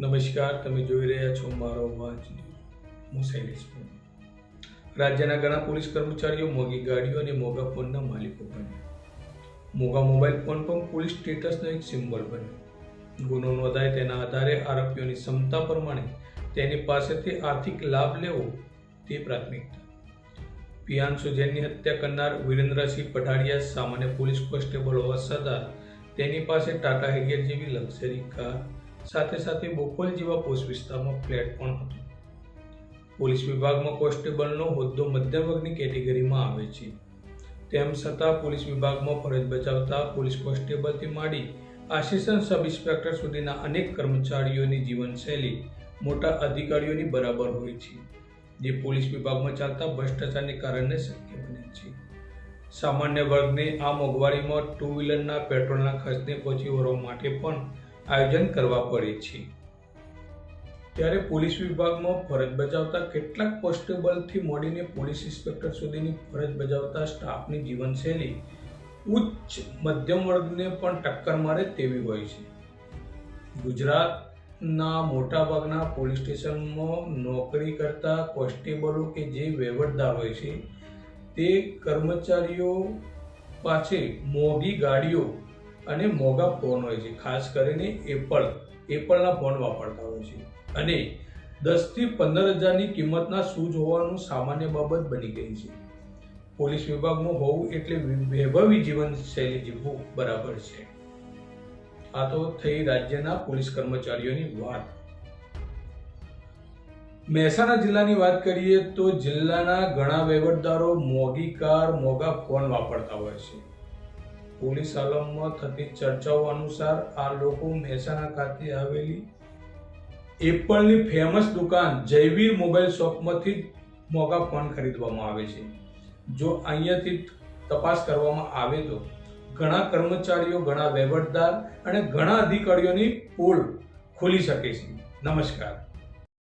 નમસ્કાર, તમે જોઈ રહ્યા છો મારો અવાજ હું શૈલેષ. રાજ્યના ઘણા પોલીસ કર્મચારીઓ મોંઘી ગાડીઓ અને મોંઘા ફોનના માલિકો બન્યા. મોંઘા મોબાઈલ ફોન પણ પોલીસ સ્ટેટસનો એક સિમ્બોલ બન્યો. ગુનો નોંધાય તેના આધારે આરોપીઓની ક્ષમતા પ્રમાણે તેની પાસેથી આર્થિક લાભ લેવો તે પ્રાથમિકતા. પિયાંશુ જૈનની હત્યા કરનાર વિરેન્દ્રસિંહ પઠાડિયા સામાન્ય પોલીસ કોન્સ્ટેબલ હોવા છતાં તેની પાસે ટાટા હેરિયર જેવી લક્ઝરી કાર સાથે સાથે બોપલ જેવા પોસ્ટ વિસ્તારમાં ફ્લેટ પણ હતો. પોલીસ વિભાગમાં કોન્સ્ટેબલનો હોદ્દો મધ્યમ વર્ગની કેટેગરીમાં આવે છે. તેમ છતાં પોલીસ વિભાગમાં ફરજ બજાવતા પોલીસ કોન્સ્ટેબલથી માંડી આસિસ્ટન્ટ સબ ઇન્સ્પેક્ટર સુધીના અનેક કર્મચારીઓની જીવનશૈલી મોટા અધિકારીઓની બરાબર હોય છે, જે પોલીસ વિભાગમાં ચાલતા ભ્રષ્ટાચારને કારણે શક્ય બને છે. સામાન્ય વર્ગને આ મોંઘવારીમાં ટુ વ્હીલરના પેટ્રોલના ખર્ચને પહોંચી વળવા માટે પણ આયોજન કરવા પડે છે. ત્યારે પોલીસ વિભાગમાં ફરજ બજાવતા કેટલાક કોન્સ્ટેબલથી મોડીને પોલીસ ઇન્સ્પેક્ટર સુધીની ફરજ બજાવતા સ્ટાફની જીવનશૈલી ઉચ્ચ મધ્યમ વર્ગને પણ ટક્કર મારે તેવી હોય છે. ગુજરાતના મોટાભાગના પોલીસ સ્ટેશનમાં નોકરી કરતા કોન્સ્ટેબલો કે જે વહીવટદાર હોય છે, તે કર્મચારીઓ પાસે મોંઘી ગાડીઓ અને મોંઘા ફોન હોય છે. ખાસ કરીને એપલ. એપલના ફોન વાપરતા હોય છે. અને દસથી પંદર હજારની કિંમતના શૂઝ હોવાનું સામાન્ય બાબત બની ગઈ છે. પોલીસ વિભાગમાં હોવું એટલે વૈભવી જીવનશૈલી જીવવું બરાબર છે. આ તો થઈ રાજ્યના પોલીસ કર્મચારીઓની વાત. મહેસાણા જિલ્લાની વાત કરીએ તો જિલ્લાના ઘણા વહીવટદારો મોંઘી કાર, મોંઘા ફોન વાપરતા હોય છે. પોલીસ આલમમાં થતી ચર્ચાઓ અનુસાર આ લોકો મહેસાણા ખાતે આવેલી એપલની ફેમસ દુકાન જયવીર મોબાઈલ શોપમાંથી મોંઘા ફોન ખરીદવામાં આવે છે. જો અહીંયાથી તપાસ કરવામાં આવે તો ઘણા કર્મચારીઓ, ઘણા વહીવટદાર અને ઘણા અધિકારીઓની પોલ ખોલી શકે છે. નમસ્કાર.